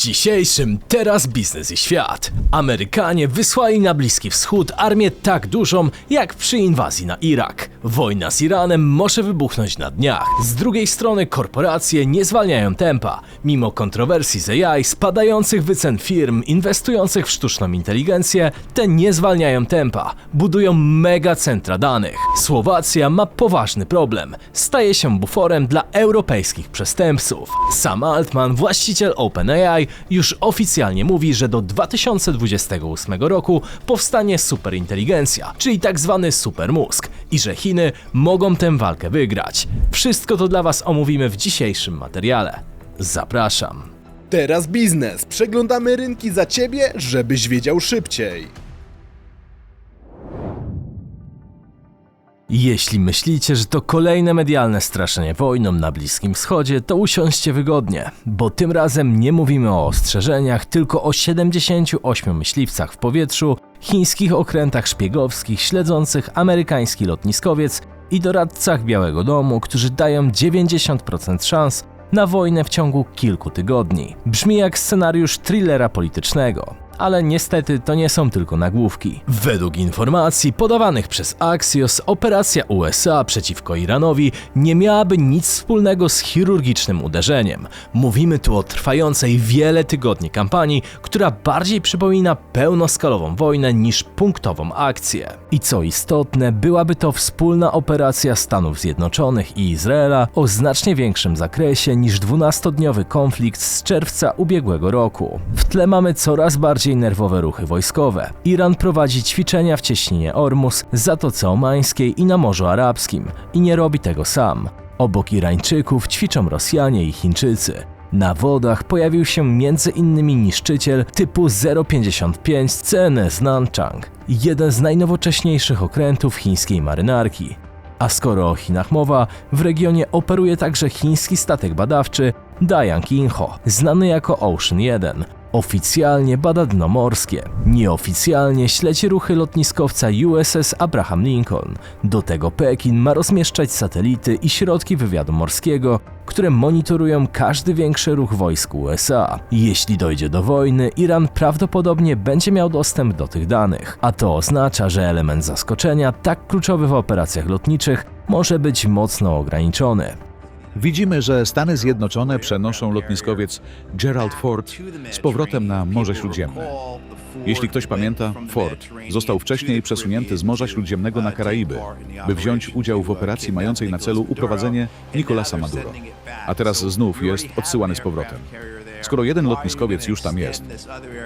dzisiejszym Teraz Biznes i Świat Amerykanie wysłali na Bliski Wschód armię tak dużą jak przy inwazji na Irak. Wojna z Iranem może wybuchnąć na dniach. Z drugiej strony korporacje nie zwalniają tempa. Mimo kontrowersji z AI, spadających wycen firm inwestujących w sztuczną inteligencję, te nie zwalniają tempa. Budują mega centra danych. Słowacja ma poważny problem. Staje się buforem dla europejskich przestępców. Sam Altman, właściciel OpenAI, już oficjalnie mówi, że do 2028 roku powstanie superinteligencja, czyli tak zwany supermózg i że mogą tę walkę wygrać. Wszystko to dla Was omówimy w dzisiejszym materiale. Zapraszam. Teraz biznes. Przeglądamy rynki za ciebie, żebyś wiedział szybciej. Jeśli myślicie, że to kolejne medialne straszenie wojną na Bliskim Wschodzie, to usiądźcie wygodnie, bo tym razem nie mówimy o ostrzeżeniach, tylko o 78 myśliwcach w powietrzu, chińskich okrętach szpiegowskich śledzących amerykański lotniskowiec i doradcach Białego Domu, którzy dają 90% szans na wojnę w ciągu kilku tygodni. Brzmi jak scenariusz thrillera politycznego. Ale niestety to nie są tylko nagłówki. Według informacji podawanych przez Axios, operacja USA przeciwko Iranowi nie miałaby nic wspólnego z chirurgicznym uderzeniem. Mówimy tu o trwającej wiele tygodni kampanii, która bardziej przypomina pełnoskalową wojnę niż punktową akcję. I co istotne, byłaby to wspólna operacja Stanów Zjednoczonych i Izraela o znacznie większym zakresie niż 12-dniowy konflikt z czerwca ubiegłego roku. W tle mamy coraz bardziej nerwowe ruchy wojskowe. Iran prowadzi ćwiczenia w cieśninie Ormus, Zatoce Omańskiej i na Morzu Arabskim i nie robi tego sam. Obok Irańczyków ćwiczą Rosjanie i Chińczycy. Na wodach pojawił się m.in. niszczyciel typu 055 CNS Nanchang, jeden z najnowocześniejszych okrętów chińskiej marynarki. A skoro o Chinach mowa, w regionie operuje także chiński statek badawczy Dayang Inho, znany jako Ocean 1. Oficjalnie bada dno morskie, nieoficjalnie śledzi ruchy lotniskowca USS Abraham Lincoln. Do tego Pekin ma rozmieszczać satelity i środki wywiadu morskiego, które monitorują każdy większy ruch wojsk USA. Jeśli dojdzie do wojny, Iran prawdopodobnie będzie miał dostęp do tych danych, a to oznacza, że element zaskoczenia, tak kluczowy w operacjach lotniczych, może być mocno ograniczony. Widzimy, że Stany Zjednoczone przenoszą lotniskowiec Gerald Ford z powrotem na Morze Śródziemne. Jeśli ktoś pamięta, Ford został wcześniej przesunięty z Morza Śródziemnego na Karaiby, by wziąć udział w operacji mającej na celu uprowadzenie Nicolasa Maduro. A teraz znów jest odsyłany z powrotem. Skoro jeden lotniskowiec już tam jest,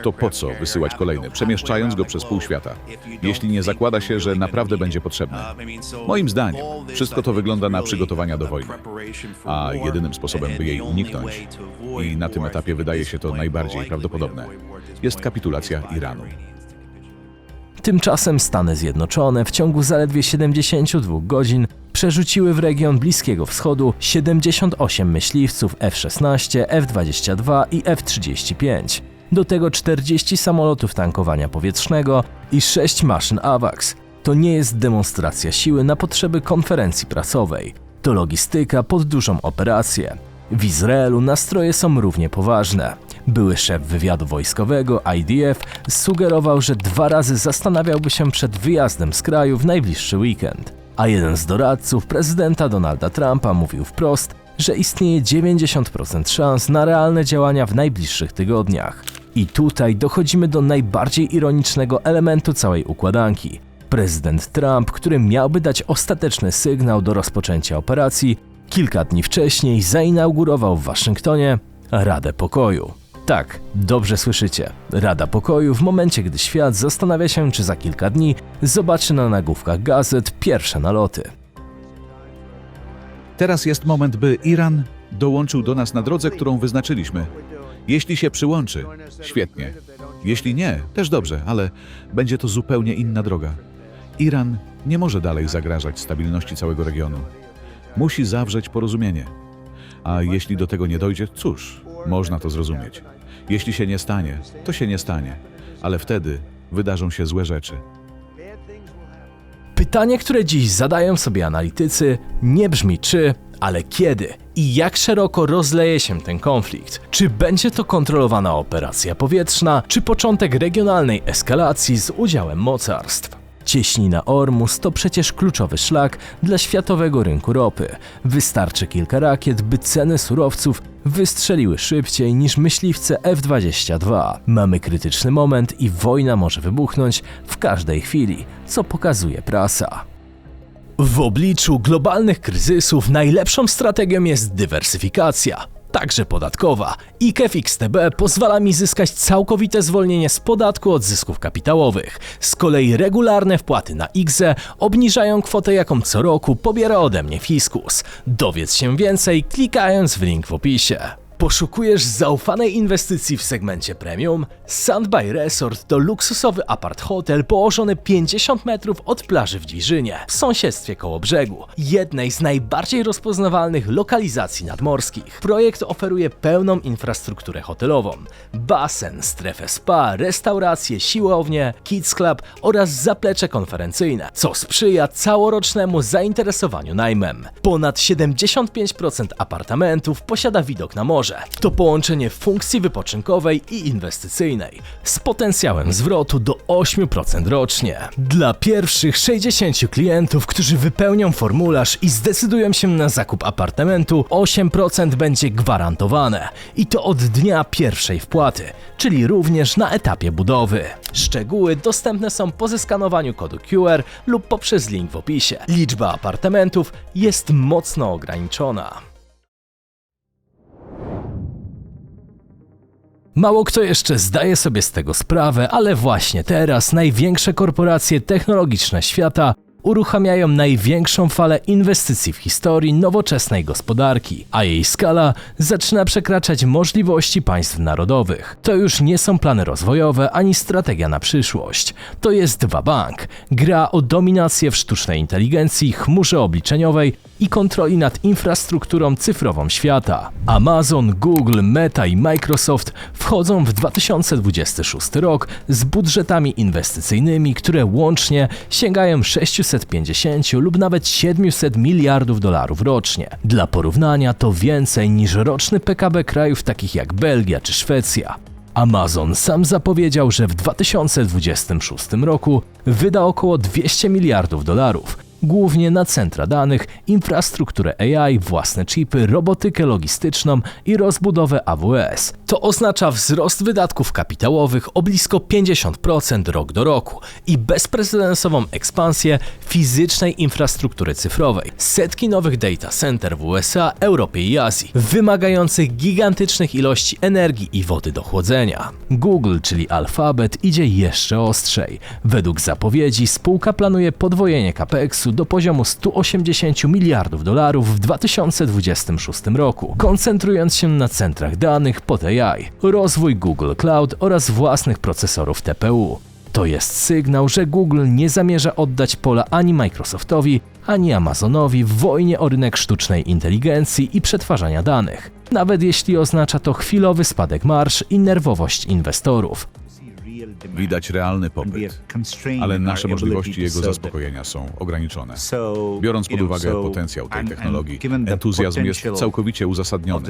to po co wysyłać kolejny, przemieszczając go przez pół świata, jeśli nie zakłada się, że naprawdę będzie potrzebny? Moim zdaniem, wszystko to wygląda na przygotowania do wojny, a jedynym sposobem, by jej uniknąć, i na tym etapie wydaje się to najbardziej prawdopodobne, jest kapitulacja Iranu. Tymczasem Stany Zjednoczone w ciągu zaledwie 72 godzin przerzuciły w region Bliskiego Wschodu 78 myśliwców F-16, F-22 i F-35. Do tego 40 samolotów tankowania powietrznego i 6 maszyn AWACS. To nie jest demonstracja siły na potrzeby konferencji prasowej. To logistyka pod dużą operację. W Izraelu nastroje są równie poważne. Były szef wywiadu wojskowego IDF sugerował, że dwa razy zastanawiałby się przed wyjazdem z kraju w najbliższy weekend. A jeden z doradców prezydenta Donalda Trumpa mówił wprost, że istnieje 90% szans na realne działania w najbliższych tygodniach. I tutaj dochodzimy do najbardziej ironicznego elementu całej układanki. Prezydent Trump, który miałby dać ostateczny sygnał do rozpoczęcia operacji, kilka dni wcześniej zainaugurował w Waszyngtonie Radę Pokoju. Tak, dobrze słyszycie. Rada Pokoju w momencie, gdy świat zastanawia się, czy za kilka dni zobaczy na nagłówkach gazet pierwsze naloty. Teraz jest moment, by Iran dołączył do nas na drodze, którą wyznaczyliśmy. Jeśli się przyłączy, świetnie. Jeśli nie, też dobrze, ale będzie to zupełnie inna droga. Iran nie może dalej zagrażać stabilności całego regionu. Musi zawrzeć porozumienie. A jeśli do tego nie dojdzie, cóż, można to zrozumieć. Jeśli się nie stanie, to się nie stanie, ale wtedy wydarzą się złe rzeczy. Pytanie, które dziś zadają sobie analitycy, nie brzmi czy, Ale kiedy i jak szeroko rozleje się ten konflikt? Czy będzie to kontrolowana operacja powietrzna, czy początek regionalnej eskalacji z udziałem mocarstw? Cieśnina Ormus to przecież kluczowy szlak dla światowego rynku ropy. Wystarczy kilka rakiet, by ceny surowców wystrzeliły szybciej niż myśliwce F-22. Mamy krytyczny moment i wojna może wybuchnąć w każdej chwili, co pokazuje prasa. W obliczu globalnych kryzysów najlepszą strategią jest dywersyfikacja, także podatkowa. IKEF XTB pozwala mi zyskać całkowite zwolnienie z podatku od zysków kapitałowych. Z kolei regularne wpłaty na IGZE obniżają kwotę, jaką co roku pobiera ode mnie fiskus. Dowiedz się więcej klikając w link w opisie. Poszukujesz zaufanej inwestycji w segmencie premium? Sandby Resort to luksusowy apart hotel położony 50 metrów od plaży w Dziżynie, w sąsiedztwie koło brzegu, jednej z najbardziej rozpoznawalnych lokalizacji nadmorskich. Projekt oferuje pełną infrastrukturę hotelową, basen, strefę spa, restauracje, siłownię, kids club oraz zaplecze konferencyjne, co sprzyja całorocznemu zainteresowaniu najmem. Ponad 75% apartamentów posiada widok na morze. To połączenie funkcji wypoczynkowej i inwestycyjnej z potencjałem zwrotu do 8% rocznie. Dla pierwszych 60 klientów, którzy wypełnią formularz i zdecydują się na zakup apartamentu, 8% będzie gwarantowane i to od dnia pierwszej wpłaty, czyli również na etapie budowy. Szczegóły dostępne są po zeskanowaniu kodu QR lub poprzez link w opisie. Liczba apartamentów jest mocno ograniczona. Mało kto jeszcze zdaje sobie z tego sprawę, ale właśnie teraz największe korporacje technologiczne świata uruchamiają największą falę inwestycji w historii nowoczesnej gospodarki, a jej skala zaczyna przekraczać możliwości państw narodowych. To już nie są plany rozwojowe ani strategia na przyszłość. To jest bank, gra o dominację w sztucznej inteligencji, chmurze obliczeniowej i kontroli nad infrastrukturą cyfrową świata. Amazon, Google, Meta i Microsoft wchodzą w 2026 rok z budżetami inwestycyjnymi, które łącznie sięgają 650 lub nawet 700 miliardów dolarów rocznie. Dla porównania to więcej niż roczny PKB krajów takich jak Belgia czy Szwecja. Amazon sam zapowiedział, że w 2026 roku wyda około 200 miliardów dolarów, głównie na centra danych, infrastrukturę AI, własne chipy, robotykę logistyczną i rozbudowę AWS. To oznacza wzrost wydatków kapitałowych o blisko 50% rok do roku i bezprecedensową ekspansję fizycznej infrastruktury cyfrowej. Setki nowych data center w USA, Europie i Azji, wymagających gigantycznych ilości energii i wody do chłodzenia. Google, czyli Alphabet, idzie jeszcze ostrzej. Według zapowiedzi spółka planuje podwojenie capexu do poziomu 180 miliardów dolarów w 2026 roku, koncentrując się na centrach danych pod AI, rozwój Google Cloud oraz własnych procesorów TPU. To jest sygnał, że Google nie zamierza oddać pola ani Microsoftowi, ani Amazonowi w wojnie o rynek sztucznej inteligencji i przetwarzania danych, nawet jeśli oznacza to chwilowy spadek marsz i nerwowość inwestorów. Widać realny popyt, ale nasze możliwości jego zaspokojenia są ograniczone. Biorąc pod uwagę potencjał tej technologii, entuzjazm jest całkowicie uzasadniony.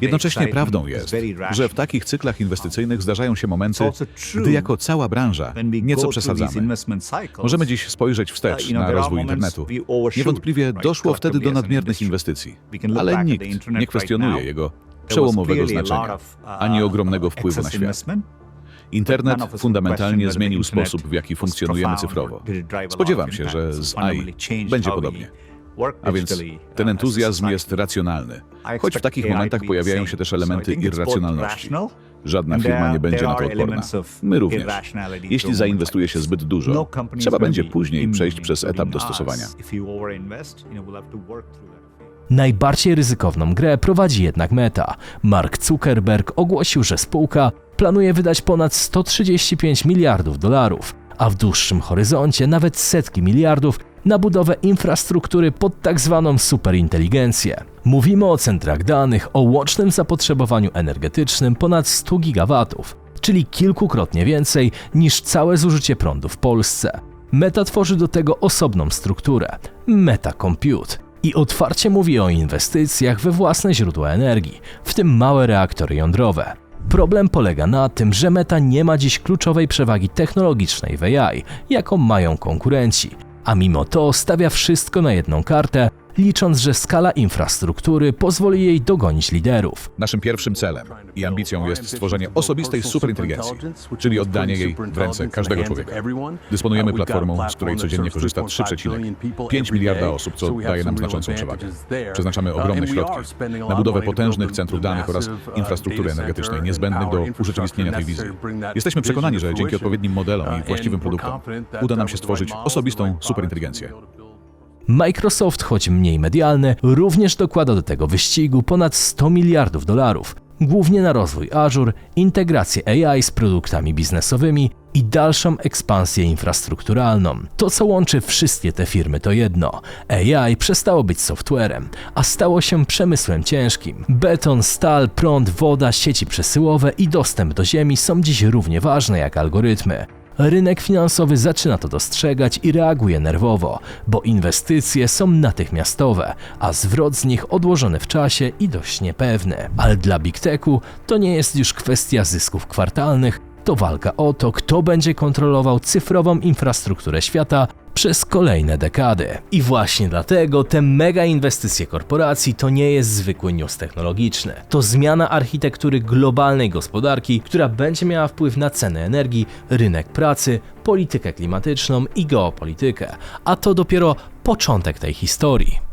Jednocześnie prawdą jest, że w takich cyklach inwestycyjnych zdarzają się momenty, gdy jako cała branża nieco przesadzamy. Możemy dziś spojrzeć wstecz na rozwój internetu. Niewątpliwie doszło wtedy do nadmiernych inwestycji, ale nikt nie kwestionuje jego przełomowego znaczenia, ani ogromnego wpływu na świat. Internet fundamentalnie zmienił sposób, w jaki funkcjonujemy cyfrowo. Spodziewam się, że z AI będzie podobnie. A więc ten entuzjazm jest racjonalny, choć w takich momentach pojawiają się też elementy irracjonalności. Żadna firma nie będzie na to odporna. My również. Jeśli zainwestuje się zbyt dużo, trzeba będzie później przejść przez etap dostosowania. Najbardziej ryzykowną grę prowadzi jednak Meta. Mark Zuckerberg ogłosił, że spółka planuje wydać ponad 135 miliardów dolarów, a w dłuższym horyzoncie nawet setki miliardów na budowę infrastruktury pod tak zwaną superinteligencję. Mówimy o centrach danych o łącznym zapotrzebowaniu energetycznym ponad 100 gigawatów, czyli kilkukrotnie więcej niż całe zużycie prądu w Polsce. Meta tworzy do tego osobną strukturę Meta Compute. i otwarcie mówi o inwestycjach we własne źródła energii, w tym małe reaktory jądrowe. Problem polega na tym, że Meta nie ma dziś kluczowej przewagi technologicznej w AI, jaką mają konkurenci, a mimo to stawia wszystko na jedną kartę, licząc, że skala infrastruktury pozwoli jej dogonić liderów. Naszym pierwszym celem i ambicją jest stworzenie osobistej superinteligencji, czyli oddanie jej w ręce każdego człowieka. Dysponujemy platformą, z której codziennie korzysta 3,5 miliarda osób, co daje nam znaczącą przewagę. Przeznaczamy ogromne środki na budowę potężnych centrów danych oraz infrastruktury energetycznej niezbędnych do urzeczywistnienia tej wizji. Jesteśmy przekonani, że dzięki odpowiednim modelom i właściwym produktom uda nam się stworzyć osobistą superinteligencję. Microsoft, choć mniej medialny, również dokłada do tego wyścigu ponad 100 miliardów dolarów, głównie na rozwój Azure, integrację AI z produktami biznesowymi i dalszą ekspansję infrastrukturalną. To, co łączy wszystkie te firmy, to jedno: AI przestało być softwarem, a stało się przemysłem ciężkim. Beton, stal, prąd, woda, sieci przesyłowe i dostęp do ziemi są dziś równie ważne jak algorytmy. Rynek finansowy zaczyna to dostrzegać i reaguje nerwowo, bo inwestycje są natychmiastowe, a zwrot z nich odłożony w czasie i dość niepewny. Ale dla Big Techu to nie jest już kwestia zysków kwartalnych, to walka o to, kto będzie kontrolował cyfrową infrastrukturę świata przez kolejne dekady. I właśnie dlatego te mega inwestycje korporacji to nie jest zwykły news technologiczny. To zmiana architektury globalnej gospodarki, która będzie miała wpływ na ceny energii, rynek pracy, politykę klimatyczną i geopolitykę. A to dopiero początek tej historii.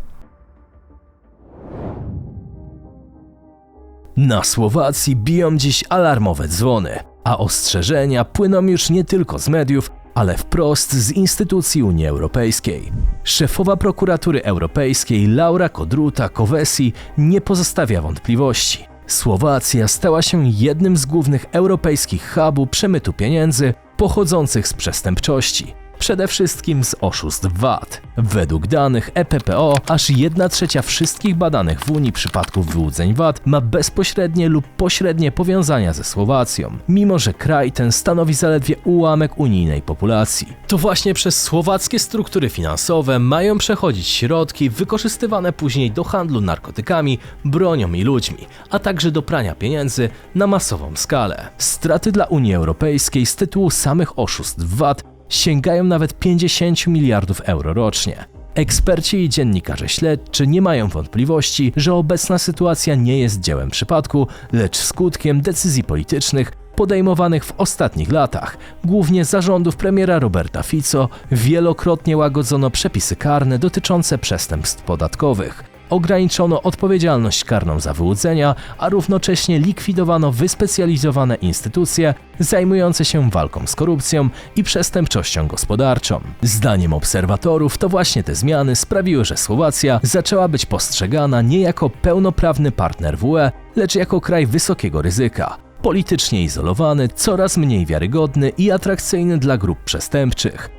Na Słowacji biją dziś alarmowe dzwony, a ostrzeżenia płyną już nie tylko z mediów, ale wprost z instytucji Unii Europejskiej. Szefowa prokuratury europejskiej Laura Kodruta Kovesi nie pozostawia wątpliwości. Słowacja stała się jednym z głównych europejskich hubów przemytu pieniędzy pochodzących z przestępczości. Przede wszystkim z oszustw VAT. Według danych EPPO aż 1 trzecia wszystkich badanych w Unii przypadków wyłudzeń VAT ma bezpośrednie lub pośrednie powiązania ze Słowacją, mimo że kraj ten stanowi zaledwie ułamek unijnej populacji. To właśnie przez słowackie struktury finansowe mają przechodzić środki wykorzystywane później do handlu narkotykami, bronią i ludźmi, a także do prania pieniędzy na masową skalę. Straty dla Unii Europejskiej z tytułu samych oszustw VAT sięgają nawet 50 miliardów euro rocznie. Eksperci i dziennikarze śledczy nie mają wątpliwości, że obecna sytuacja nie jest dziełem przypadku, lecz skutkiem decyzji politycznych podejmowanych w ostatnich latach, głównie zarządów premiera Roberta Fico, wielokrotnie łagodzono przepisy karne dotyczące przestępstw podatkowych. Ograniczono odpowiedzialność karną za wyłudzenia, a równocześnie likwidowano wyspecjalizowane instytucje zajmujące się walką z korupcją i przestępczością gospodarczą. Zdaniem obserwatorów to właśnie te zmiany sprawiły, że Słowacja zaczęła być postrzegana nie jako pełnoprawny partner WE, lecz jako kraj wysokiego ryzyka. Politycznie izolowany, coraz mniej wiarygodny i atrakcyjny dla grup przestępczych.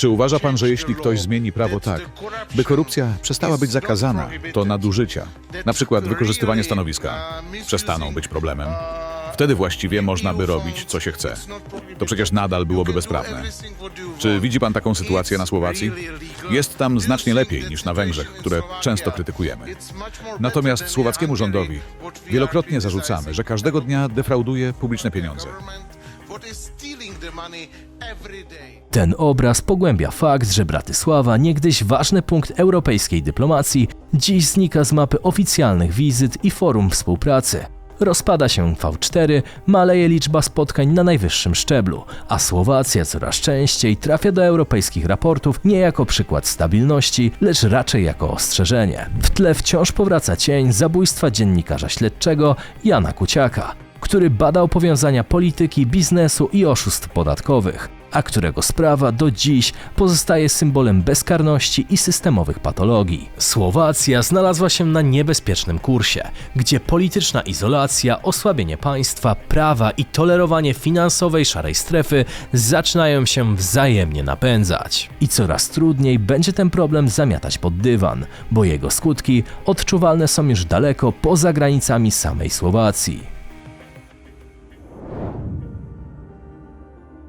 Czy uważa pan, że jeśli ktoś zmieni prawo tak, by korupcja przestała być zakazana, to nadużycia, na przykład wykorzystywanie stanowiska, przestaną być problemem? Wtedy właściwie można by robić, co się chce. To przecież nadal byłoby bezprawne. Czy widzi pan taką sytuację na Słowacji? Jest tam znacznie lepiej niż na Węgrzech, które często krytykujemy. Natomiast słowackiemu rządowi wielokrotnie zarzucamy, że każdego dnia defrauduje publiczne pieniądze. Ten obraz pogłębia fakt, że Bratysława, niegdyś ważny punkt europejskiej dyplomacji, dziś znika z mapy oficjalnych wizyt i forum współpracy. Rozpada się V4, maleje liczba spotkań na najwyższym szczeblu, a Słowacja coraz częściej trafia do europejskich raportów nie jako przykład stabilności, lecz raczej jako ostrzeżenie. W tle wciąż powraca cień zabójstwa dziennikarza śledczego Jana Kuciaka, który badał powiązania polityki, biznesu i oszustw podatkowych, a którego sprawa do dziś pozostaje symbolem bezkarności i systemowych patologii. Słowacja znalazła się na niebezpiecznym kursie, gdzie polityczna izolacja, osłabienie państwa, prawa i tolerowanie finansowej szarej strefy zaczynają się wzajemnie napędzać. I coraz trudniej będzie ten problem zamiatać pod dywan, bo jego skutki odczuwalne są już daleko poza granicami samej Słowacji.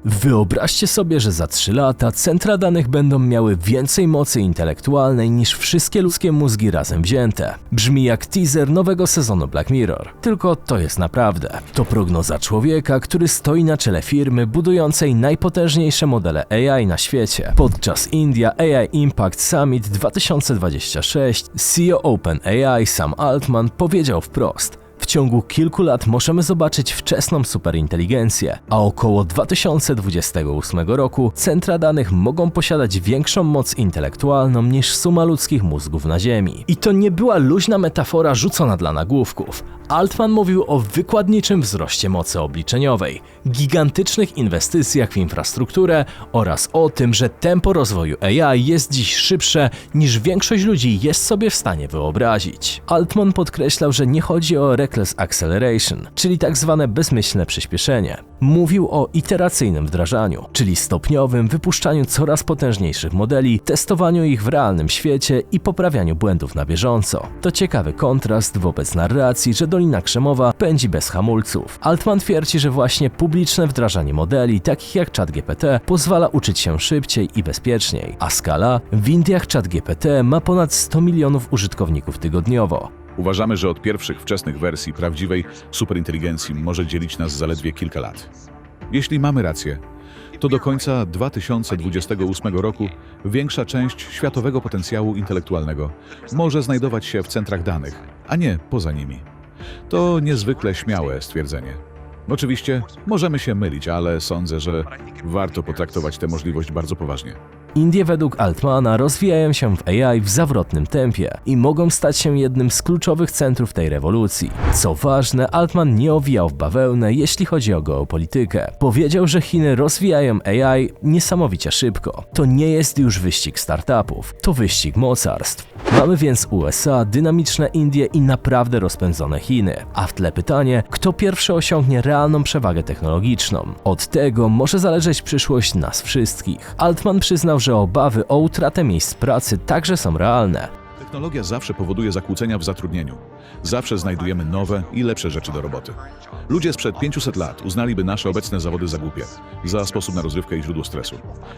Wyobraźcie sobie, że za 3 lata centra danych będą miały więcej mocy intelektualnej niż wszystkie ludzkie mózgi razem wzięte. Brzmi jak teaser nowego sezonu Black Mirror. Tylko to jest naprawdę. To prognoza człowieka, który stoi na czele firmy budującej najpotężniejsze modele AI na świecie. Podczas India AI Impact Summit 2026 CEO OpenAI Sam Altman powiedział wprost: ciągu kilku lat możemy zobaczyć wczesną superinteligencję, a około 2028 roku centra danych mogą posiadać większą moc intelektualną niż suma ludzkich mózgów na Ziemi. I to nie była luźna metafora rzucona dla nagłówków. Altman mówił o wykładniczym wzroście mocy obliczeniowej, gigantycznych inwestycjach w infrastrukturę oraz o tym, że tempo rozwoju AI jest dziś szybsze niż większość ludzi jest sobie w stanie wyobrazić. Altman podkreślał, że nie chodzi o reckless acceleration, czyli tak zwane bezmyślne przyspieszenie. Mówił o iteracyjnym wdrażaniu, czyli stopniowym wypuszczaniu coraz potężniejszych modeli, testowaniu ich w realnym świecie i poprawianiu błędów na bieżąco. To ciekawy kontrast wobec narracji, że Dolina Krzemowa pędzi bez hamulców. Altman twierdzi, że właśnie publiczne wdrażanie modeli, takich jak ChatGPT, pozwala uczyć się szybciej i bezpieczniej, a skala w Indiach ChatGPT ma ponad 100 milionów użytkowników tygodniowo. Uważamy, że od pierwszych wczesnych wersji prawdziwej superinteligencji może dzielić nas zaledwie kilka lat. Jeśli mamy rację, to do końca 2028 roku większa część światowego potencjału intelektualnego może znajdować się w centrach danych, a nie poza nimi. To niezwykle śmiałe stwierdzenie. Oczywiście możemy się mylić, ale sądzę, że warto potraktować tę możliwość bardzo poważnie. Indie według Altmana rozwijają się w AI w zawrotnym tempie i mogą stać się jednym z kluczowych centrów tej rewolucji. Co ważne, Altman nie owijał w bawełnę, jeśli chodzi o geopolitykę. Powiedział, że Chiny rozwijają AI niesamowicie szybko. To nie jest już wyścig startupów, to wyścig mocarstw. Mamy więc USA, dynamiczne Indie i naprawdę rozpędzone Chiny. A w tle pytanie, kto pierwszy osiągnie realną przewagę technologiczną? Od tego może zależeć przyszłość nas wszystkich. Altman przyznał, że obawy o utratę miejsc pracy także są realne. Technologia zawsze powoduje zakłócenia w zatrudnieniu. Zawsze znajdujemy nowe i lepsze rzeczy do roboty. Ludzie sprzed 500 lat uznaliby nasze obecne zawody za głupie, za sposób na rozrywkę i źródło stresu.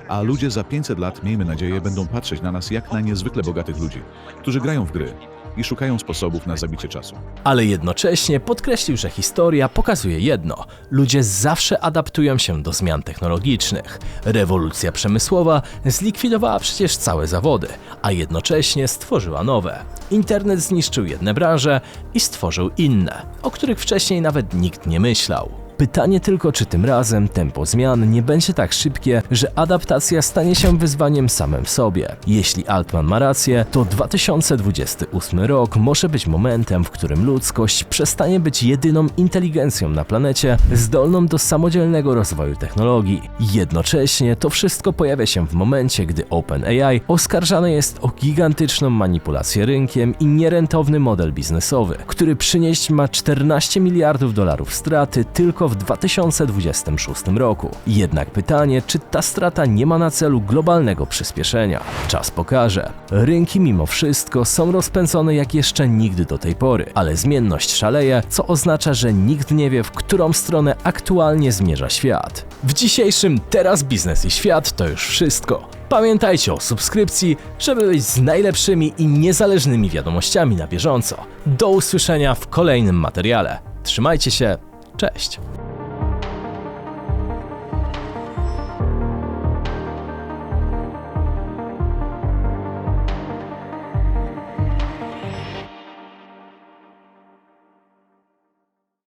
A ludzie za 500 lat, miejmy nadzieję, będą patrzeć na nas jak na niezwykle bogatych ludzi, którzy grają w gry i szukają sposobów na zabicie czasu. Ale jednocześnie podkreślił, że historia pokazuje jedno: ludzie zawsze adaptują się do zmian technologicznych. Rewolucja przemysłowa zlikwidowała przecież całe zawody, a jednocześnie stworzyła nowe. Internet zniszczył jedne branże i stworzył inne, o których wcześniej nawet nikt nie myślał. Pytanie tylko, czy tym razem tempo zmian nie będzie tak szybkie, że adaptacja stanie się wyzwaniem samym w sobie. Jeśli Altman ma rację, to 2028 rok może być momentem, w którym ludzkość przestanie być jedyną inteligencją na planecie zdolną do samodzielnego rozwoju technologii. Jednocześnie to wszystko pojawia się w momencie, gdy OpenAI oskarżane jest o gigantyczną manipulację rynkiem i nierentowny model biznesowy, który przynieść ma 14 miliardów dolarów straty tylko w 2026 roku. Jednak pytanie, czy ta strata nie ma na celu globalnego przyspieszenia? Czas pokaże. Rynki mimo wszystko są rozpędzone jak jeszcze nigdy do tej pory, ale zmienność szaleje, co oznacza, że nikt nie wie, w którą stronę aktualnie zmierza świat. W dzisiejszym Teraz Biznes i Świat to już wszystko. Pamiętajcie o subskrypcji, żeby być z najlepszymi i niezależnymi wiadomościami na bieżąco. Do usłyszenia w kolejnym materiale. Trzymajcie się, cześć!